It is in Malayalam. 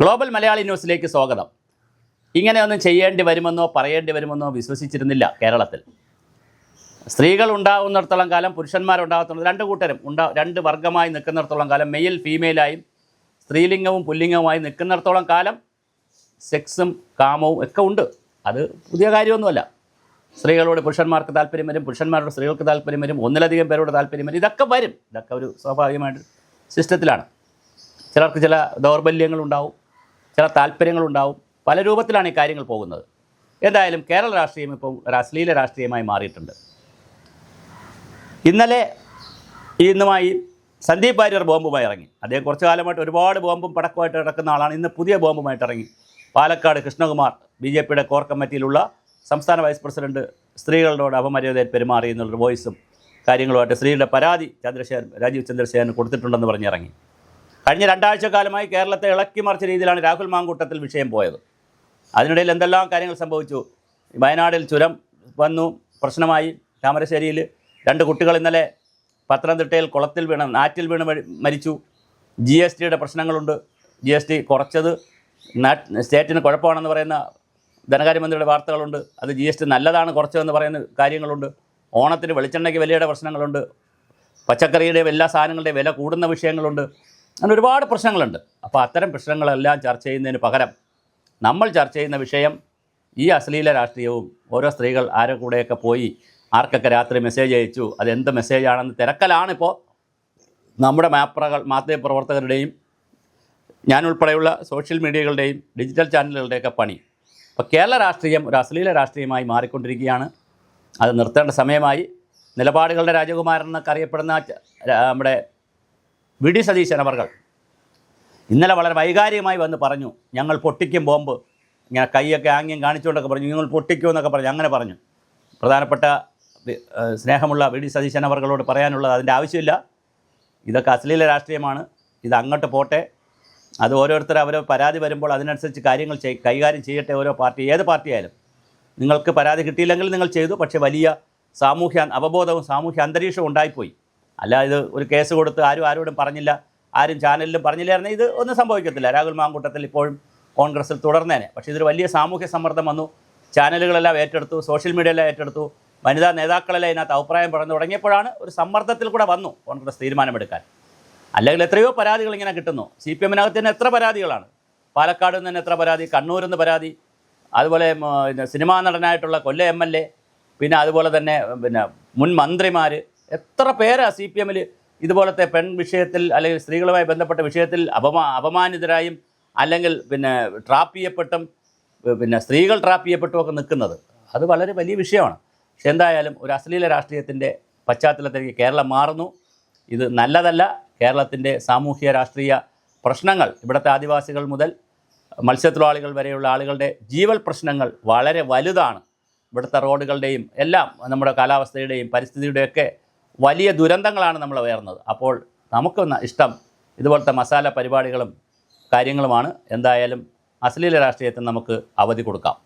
ഗ്ലോബൽ മലയാളി ന്യൂസിലേക്ക് സ്വാഗതം. ഇങ്ങനെയൊന്നും ചെയ്യേണ്ടി വരുമെന്നോ പറയേണ്ടി വരുമെന്നോ വിശ്വസിച്ചിരുന്നില്ല കേരളത്തിൽ. സ്ത്രീകൾ ഉണ്ടാകുന്നിടത്തോളം കാലം പുരുഷന്മാരുണ്ടാകത്തുള്ളത് രണ്ട് കൂട്ടരും ഉണ്ടാ രണ്ട് വർഗമായി നിൽക്കുന്നിടത്തോളം കാലം മെയിൽ ഫീമെയിലായും സ്ത്രീലിംഗവും പുല്ലിംഗവുമായി നിൽക്കുന്നിടത്തോളം കാലം സെക്സും കാമവും ഒക്കെ ഉണ്ട്. അത് പുതിയ കാര്യമൊന്നുമല്ല. സ്ത്രീകളോട് പുരുഷന്മാർക്ക് താല്പര്യം വരും പുരുഷന്മാരോട് സ്ത്രീകൾക്ക് താല്പര്യം വരും ഒന്നിലധികം പേരോട് താല്പര്യം വരും. ഇതൊക്കെ വരും. ഇതൊക്കെ ഒരു സ്വാഭാവികമായിട്ട് സിസ്റ്റത്തിലാണ് ചിലർക്ക് ചില ദൗർബല്യങ്ങളുണ്ടാവും ചില താല്പര്യങ്ങളുണ്ടാവും. പല രൂപത്തിലാണ് ഈ കാര്യങ്ങൾ പോകുന്നത്. എന്തായാലും കേരള രാഷ്ട്രീയം ഇപ്പോൾ ഒരു അശ്ലീല രാഷ്ട്രീയമായി മാറിയിട്ടുണ്ട്. ഇന്നലെ ഇന്നുമായി സന്ദീപ് വാര്യർ ബോംബുമായി ഇറങ്ങി. അദ്ദേഹം കുറച്ച് കാലമായിട്ട് ഒരുപാട് ബോംബും പടക്കമായിട്ട് കിടക്കുന്ന ആളാണ്. ഇന്ന് പുതിയ ബോംബുമായിട്ട് ഇറങ്ങി. പാലക്കാട് കൃഷ്ണകുമാർ ബി ജെ പിയുടെ കോർ കമ്മിറ്റിയിലുള്ള സംസ്ഥാന വൈസ് പ്രസിഡന്റ് സ്ത്രീകളോട് അപമര്യാദയിൽ പെരുമാറി എന്നുള്ളൊരു വോയിസും കാര്യങ്ങളുമായിട്ട് സ്ത്രീയുടെ പരാതി ചന്ദ്രശേഖരൻ രാജീവ് ചന്ദ്രശേഖരൻ കൊടുത്തിട്ടുണ്ടെന്ന് പറഞ്ഞിറങ്ങി കഴിഞ്ഞ രണ്ടാഴ്ച കാലമായി കേരളത്തെ ഇളക്കി മറിച്ച രീതിയിലാണ് രാഹുൽ മാങ്കൂട്ടത്തിൽ വിഷയം പോയത്. അതിനിടയിൽ എന്തെല്ലാം കാര്യങ്ങൾ സംഭവിച്ചു? വയനാടിൽ ചുരം വന്നു പ്രശ്നമായി. താമരശ്ശേരിയിൽ രണ്ട് കുട്ടികൾ ഇന്നലെ പത്തനംതിട്ടയിൽ കുളത്തിൽ വീണ് നാറ്റിൽ വീണ് മരിച്ചു. ജി എസ് ടിയുടെ പ്രശ്നങ്ങളുണ്ട്. ജി എസ് ടി കുറച്ചത് സ്റ്റേറ്റിന് കുഴപ്പമാണെന്ന് പറയുന്ന ധനകാര്യമന്ത്രിയുടെ വാർത്തകളുണ്ട്. അത് ജി എസ് ടി നല്ലതാണ് കുറച്ചതെന്ന് പറയുന്ന കാര്യങ്ങളുണ്ട്. ഓണത്തിന് വെളിച്ചെണ്ണയ്ക്ക് വിലയുടെ പ്രശ്നങ്ങളുണ്ട്. പച്ചക്കറിയുടെയും എല്ലാ സാധനങ്ങളുടെയും വില കൂടുന്ന വിഷയങ്ങളുണ്ട്. അങ്ങനെ ഒരുപാട് പ്രശ്നങ്ങളുണ്ട്. അപ്പോൾ അത്തരം പ്രശ്നങ്ങളെല്ലാം ചർച്ച ചെയ്യുന്നതിന് പകരം നമ്മൾ ചർച്ച ചെയ്യുന്ന വിഷയം ഈ അശ്ലീല രാഷ്ട്രീയവും ഓരോ സ്ത്രീകൾ ആരെ കൂടെയൊക്കെ പോയി ആർക്കൊക്കെ രാത്രി മെസ്സേജ് അയച്ചു അത് എന്ത് മെസ്സേജാണെന്ന് തിരക്കലാണിപ്പോൾ നമ്മുടെ മാപ്രകൾ മാധ്യമ പ്രവർത്തകരുടെയും ഞാനുൾപ്പെടെയുള്ള സോഷ്യൽ മീഡിയകളുടെയും ഡിജിറ്റൽ ചാനലുകളുടെയൊക്കെ പണി. അപ്പോൾ കേരള രാഷ്ട്രീയം ഒരു അശ്ലീല രാഷ്ട്രീയമായി മാറിക്കൊണ്ടിരിക്കുകയാണ്. അത് നിർത്തേണ്ട സമയമായി. നിലപാടുകളുടെ രാജകുമാരൻ എന്നൊക്കെ അറിയപ്പെടുന്ന നമ്മുടെ വി ഡി സതീശൻ അവർകൾ ഇന്നലെ വളരെ വൈകാരികമായി വന്ന് പറഞ്ഞു ഞങ്ങൾ പൊട്ടിക്കും ബോംബ്. ഇങ്ങനെ കൈയൊക്കെ ആംഗ്യം കാണിച്ചുകൊണ്ടൊക്കെ പറഞ്ഞു നിങ്ങൾ പൊട്ടിക്കും എന്നൊക്കെ പറഞ്ഞു അങ്ങനെ പറഞ്ഞു. പ്രധാനപ്പെട്ട സ്നേഹമുള്ള വി ഡി സതീശൻ അവർകളോട് പറയാനുള്ളത് അതിന്റെ ആവശ്യമില്ല. ഇതൊക്കെ അശ്ലീല രാഷ്ട്രീയമാണ്. ഇത് അങ്ങോട്ട് പോട്ടെ. അത് ഓരോരുത്തർ അവർ പരാതി വരുമ്പോൾ അതിനനുസരിച്ച് കാര്യങ്ങൾ ചെയ് കൈകാര്യം ചെയ്യട്ടെ ഓരോ പാർട്ടി ഏത് പാർട്ടിയായാലും നിങ്ങൾക്ക് പരാതി കിട്ടിയില്ലെങ്കിൽ നിങ്ങൾ ചെയ്തു പക്ഷേ വലിയ സാമൂഹ്യ അവബോധവും സാമൂഹ്യ അന്തരീക്ഷവും ഉണ്ടായിപ്പോയി. അല്ല ഇത് ഒരു കേസ് കൊടുത്ത് ആരും ആരോടും പറഞ്ഞില്ല. ആരും ചാനലിലും പറഞ്ഞില്ലായിരുന്നു ഇത് ഒന്നും സംഭവിക്കത്തില്ല. രാഹുൽ മാങ്കൂട്ടത്തിൽ ഇപ്പോഴും കോൺഗ്രസിൽ തുടർന്നേനെ. പക്ഷേ ഇതൊരു വലിയ സാമൂഹ്യ സമ്മർദ്ദം വന്നു. ചാനലുകളെല്ലാം ഏറ്റെടുത്തു സോഷ്യൽ മീഡിയയെല്ലാം ഏറ്റെടുത്തു. വനിതാ നേതാക്കളെല്ലാം ഇതിനകത്ത് അഭിപ്രായം പറഞ്ഞു തുടങ്ങിയപ്പോഴാണ് ഒരു സമ്മർദ്ദത്തിൽ കൂടെ വന്നു കോൺഗ്രസ് തീരുമാനമെടുക്കാൻ. അല്ലെങ്കിൽ എത്രയോ പരാതികൾ ഇങ്ങനെ കിട്ടുന്നു. സി പി എമ്മിനകത്ത് തന്നെ എത്ര പരാതികളാണ്? പാലക്കാട് നിന്ന് എത്ര പരാതി കണ്ണൂരിൽ നിന്ന് പരാതി അതുപോലെ സിനിമാ നടനായിട്ടുള്ള കൊല്ല എം എൽ എ പിന്നെ അതുപോലെ തന്നെ പിന്നെ മുൻ മന്ത്രിമാർ എത്ര പേരാ സി പി എമ്മിൽ ഇതുപോലത്തെ പെൺ വിഷയത്തിൽ അല്ലെങ്കിൽ സ്ത്രീകളുമായി ബന്ധപ്പെട്ട വിഷയത്തിൽ അപമാ അപമാനിതരായും അല്ലെങ്കിൽ പിന്നെ ട്രാപ്പ് ചെയ്യപ്പെട്ടും പിന്നെ സ്ത്രീകൾ ട്രാപ്പ് ചെയ്യപ്പെട്ടും ഒക്കെ നിൽക്കുന്നത്. അത് വളരെ വലിയ വിഷയമാണ്. പക്ഷെ എന്തായാലും ഒരു അശ്ലീല രാഷ്ട്രീയത്തിന്റെ പശ്ചാത്തലത്തിലേക്ക് കേരളം മാറുന്നു. ഇത് നല്ലതല്ല. കേരളത്തിന്റെ സാമൂഹ്യ രാഷ്ട്രീയ പ്രശ്നങ്ങൾ ഇവിടുത്തെ ആദിവാസികൾ മുതൽ മത്സ്യത്തൊഴിലാളികൾ വരെയുള്ള ആളുകളുടെ ജീവൽ പ്രശ്നങ്ങൾ വളരെ വലുതാണ്. ഇവിടുത്തെ റോഡുകളുടെയും എല്ലാം നമ്മുടെ കാലാവസ്ഥയുടെയും പരിസ്ഥിതിയുടെയൊക്കെ വലിയ ദുരന്തങ്ങളാണ് നമ്മൾ ഉയർന്നത്. അപ്പോൾ നമുക്ക് ഇഷ്ടം ഇതുപോലത്തെ മസാല പരിപാടികളും കാര്യങ്ങളുമാണ്. എന്തായാലും അശ്ലീല രാഷ്ട്രീയത്തിന് നമുക്ക് അവധി കൊടുക്കാം.